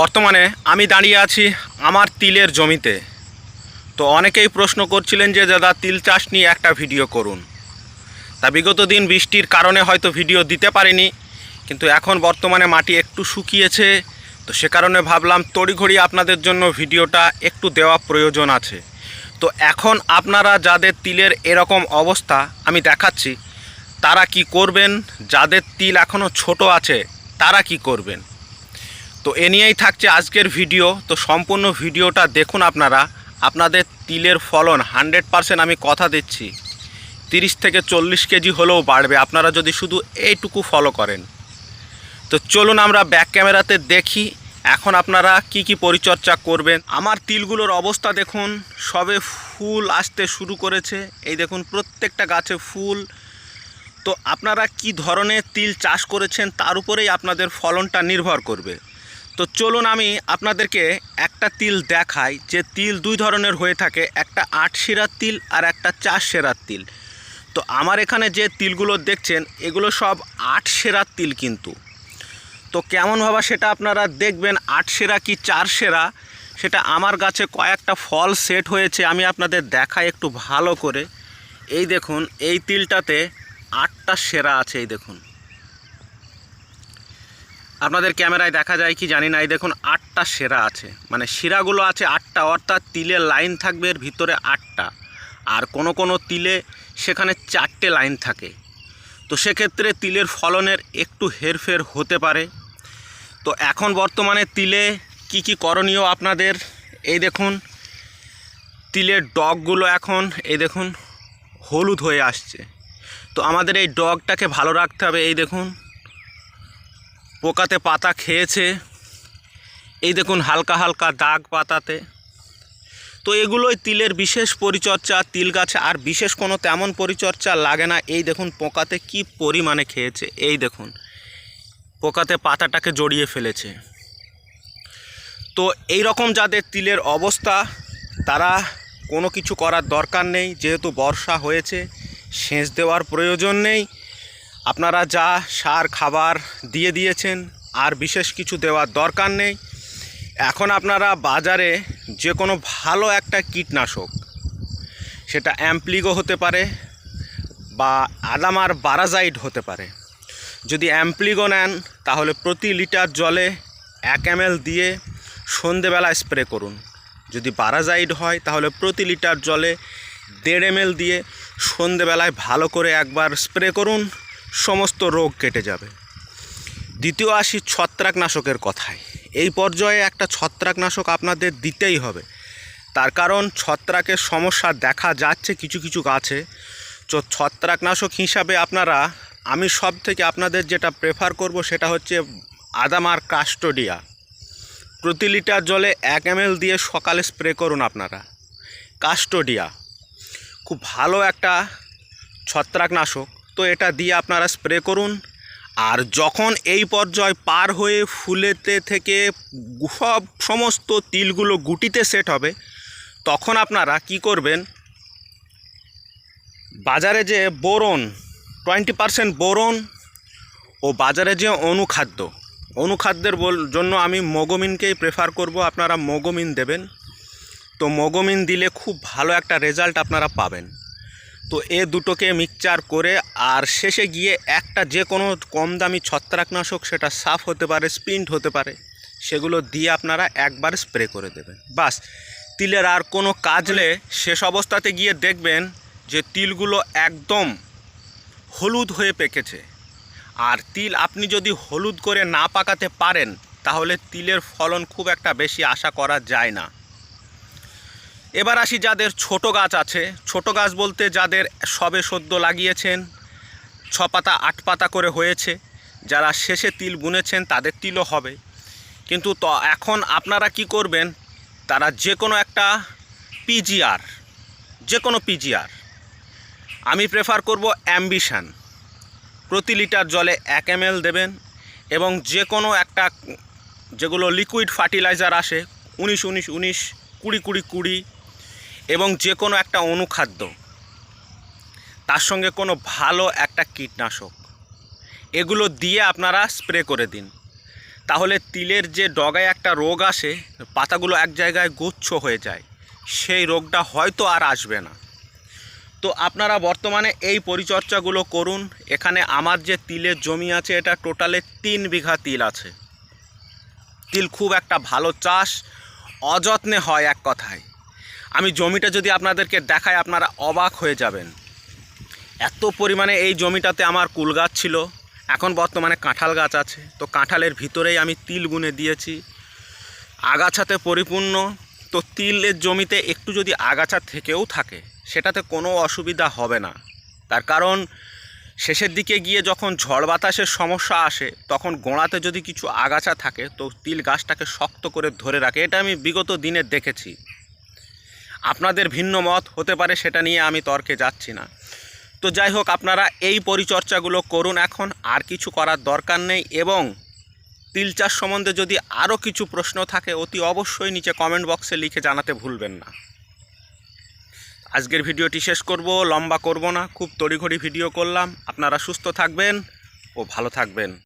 বর্তমানে আমি দাঁড়িয়ে আছি আমার তিলের জমিতে। তো অনেকেই প্রশ্ন করছিলেন যে, দাদা, তিল চাষ নিয়ে একটা ভিডিও করুন। তা বিগত দিন বৃষ্টির কারণে হয়তো ভিডিও দিতে পারিনি, কিন্তু এখন বর্তমানে মাটি একটু শুকিয়েছে। তো সে কারণে ভাবলাম তড়িঘড়ি আপনাদের জন্য ভিডিওটা একটু দেওয়া প্রয়োজন আছে। তো এখন আপনারা যাদের তিলের এরকম অবস্থা আমি দেখাচ্ছি, তারা কি করবেন? যাদের তিল এখনও ছোট আছে, তারা কি করবেন? তো এ নিয়েই থাকছে আজকের ভিডিও। তো সম্পূর্ণ ভিডিওটা দেখুন আপনারা। আপনাদের তিলের ফলন হান্ড্রেড পারসেন্ট আমি কথা দিচ্ছি। তিরিশ থেকে চল্লিশ কেজি হলেও বাড়বে। আপনারা যদি শুধু এইটুকু ফলো করেন। তো চলুন আমরা ব্যাক ক্যামেরাতে দেখি এখন আপনারা কি কি পরিচর্যা করবেন। আমার তিলগুলোর অবস্থা দেখুন, সবে ফুল আসতে শুরু করেছে। এই দেখুন, প্রত্যেকটা গাছে ফুল। তো আপনারা কি ধরনের তিল চাষ করেছেন, তার উপরেই আপনাদের ফলনটা নির্ভর করবে। তো চলুন আমি আপনাদেরকে একটা তিল দেখাই। যে তিল দুই ধরনের হয়ে থাকে, একটা আট শিরার তিল আর একটা চার সেরার তিল। তো আমার এখানে যে তিলগুলো দেখছেন, এগুলো সব আট সেরার তিল কিন্তু। তো কেমন ভাবা সেটা আপনারা দেখবেন, আট সেরা কি চার সেরা? সেটা আমার গাছে কয়েকটা ফল সেট হয়েছে, আমি আপনাদের দেখাই একটু ভালো করে। এই দেখুন, এই তিলটাতে আটটা সেরা আছে, এই দেখুন। আপনাদের ক্যামেরায় দেখা যায় কি জানি না, এই দেখুন আটটা সেরা আছে। মানে শিরাগুলো আছে আটটা, অর্থাৎ তিলের লাইন থাকবে এর ভিতরে আটটা। আর কোনো কোনো তিলে সেখানে চারটে লাইন থাকে। তো সেক্ষেত্রে তিলের ফলনের একটু হেরফের হতে পারে। তো এখন বর্তমানে তিলে কি কি করণীয় আপনাদের? এই দেখুন, তিলের ডগগুলো এখন, এই দেখুন, হলুদ হয়ে আসছে। তো আমাদের এই ডগটাকে ভালো রাখতে হবে, এই দেখুন। পোকাতে পাতা খেয়েছে। এই দেখুন, হালকা হালকা দাগ পাতাতে। তো এগুলোই তিলের বিশেষ পরিচর্যা, তিল গাছে আর বিশেষ কোনো তেমন পরিচর্যা লাগে না। এই দেখুন, পোকাতে কি পরিমাণে খেয়েছে। এই দেখুন, পোকাতে পাতাটাকে জড়িয়ে ফেলেছে। তো এই রকম যাদের তিলের অবস্থা, তারা কোনো কিছু করার দরকার নেই। যেহেতু বর্ষা হয়েছে, সেচ দেওয়ার প্রয়োজন নেই। আপনারা যা সার, খাবার দিয়ে দিয়েছেন, আর বিশেষ কিছু দেওয়ার দরকার নেই। এখন আপনারা বাজারে যে কোনো ভালো একটা কীটনাশক, সেটা অ্যাম্প্লিগো হতে পারে বা আদামার বারাজাইড হতে পারে। যদি অ্যাম্প্লিগো নেন, তাহলে প্রতি লিটার জলে এক এম দিয়ে সন্ধেবেলা স্প্রে করুন। যদি বারাজাইড হয়, তাহলে প্রতি লিটার জলে দেড় এম দিয়ে সন্ধেবেলায় ভালো করে একবার স্প্রে করুন। সমস্ত রোগ কেটে যাবে। দ্বিতীয় আসি ছত্রাকনাশকের কথায়। এই পর্যায়ে একটা ছত্রাকনাশক আপনাদের দিতেই হবে। তার কারণ ছত্রাকের সমস্যা দেখা যাচ্ছে, কিছু কিছু গাছে তো ছত্রাকনাশক হিসাবে আপনারা, আমি সব থেকে আপনাদের যেটা প্রেফার করব সেটা হচ্ছে আদাম আর কাস্টোডিয়া। প্রতি লিটার জলে এক এম দিয়ে সকালে স্প্রে করুন আপনারা। কাস্টোডিয়া। খুব ভালো একটা ছত্রাকনাশক। তো এটা দিয়ে আপনারা স্প্রে করুন। আর যখন এই পর্যায় পার হয়ে ফুলেতে থেকে সব সমস্ত তিলগুলো গুটিতে সেট হবে, তখন আপনারা কি করবেন? বাজারে যে বোরন টোয়েন্টি পারসেন্ট বোরন ও বাজারে যে অনুখাদ্য, অনুখাদ্যের জন্য আমি মগমিনকেই প্রেফার করব, আপনারা মগমিন দেবেন। তো মগমিন দিলে খুব ভালো একটা রেজাল্ট আপনারা পাবেন। তো এ দুটোকে মিক্সচার করে আর শেষে গিয়ে একটা যে কোনো কম দামি ছত্রাকনাশক সেটা সাফ হতে পারে স্পিন্ট হতে পারে, সেগুলো দিয়ে আপনারা একবার স্প্রে করে দেবেন। বাস, তিলের আর কোনো কাজলে শেষ অবস্থাতে গিয়ে দেখবেন যে তিলগুলো একদম হলুদ হয়ে পেকেছে। আর তিল আপনি যদি হলুদ করে না পাকাতে পারেন, তাহলে তিলের ফলন খুব একটা বেশি আশা করা যায় না। এবার আসি যাদের ছোট গাছ আছে। ছোট গাছ বলতে যাদের সবে সদ্য লাগিয়েছেন ছ পাতা আট পাতা করে হয়েছে, যারা শেষে তিল বুনেছেন তাদের তিলও হবে। কিন্তু তো এখন আপনারা কি করবেন, তারা যে কোনো একটা পিজিআর যে কোনো পিজিআর আমি প্রেফার করব অ্যাম্বিশান প্রতি লিটার জলে এক এম দেবেন এবং যে কোনো একটা, যেগুলো লিকুইড ফার্টিলাইজার আসে, উনিশ উনিশ উনিশ, কুড়ি কুড়ি কুড়ি এবং যে কোনো একটা অনুখাদ্য, তার সঙ্গে কোনো ভালো একটা কীটনাশক, এগুলো দিয়ে আপনারা স্প্রে করে দিন। তাহলে তিলের যে ডগায় একটা রোগ আসে, পাতাগুলো এক জায়গায় গুচ্ছ হয়ে যায়, সেই রোগটা হয়তো আর আসবে না। তো আপনারা বর্তমানে এই পরিচর্যাগুলো করুন। এখানে আমার যে তিলের জমি আছে, এটা টোটালে তিন বিঘা তিল আছে। তিল খুব একটা ভালো চাষ, অযত্নে হয় এক কথায়। আমি জমিটা যদি আপনাদেরকে দেখাই, আপনারা অবাক হয়ে যাবেন। এত পরিমাণে এই জমিটাতে আমার কুল গাছ ছিল। এখন বর্তমানে কাঁঠাল গাছ আছে। তো কাঁঠালের ভিতরেই আমি তিল গুনে দিয়েছি। আগাছাতে পরিপূর্ণ। তো তিলের জমিতে একটু যদি আগাছা থেকেও থাকে, সেটাতে কোনো অসুবিধা হবে না। তার কারণ, শেষের দিকে গিয়ে যখন ঝড় বাতাসের সমস্যা আসে, তখন গোড়াতে যদি কিছু আগাছা থাকে, তো তিল গাছটাকে শক্ত করে ধরে রাখে। এটা আমি বিগত দিনে দেখেছি। আপনাদের ভিন্ন মত হতে পারে সেটা নিয়ে আমি তর্কে যাচ্ছি না। তো যাই হোক, আপনারা এই পরিচর্চাগুলো করুন এখন, আর কিছু করার দরকার নেই এবং তিল চাষ সম্বন্ধে যদি আরও কিছু প্রশ্ন থাকে, অতি অবশ্যই নিচে কমেন্ট বক্সে লিখে জানাতে ভুলবেন না। আজকের ভিডিওটি শেষ করব, লম্বা করব না, খুব তড়িঘড়ি ভিডিও করলাম। আপনারা সুস্থ থাকবেন ও ভালো থাকবেন।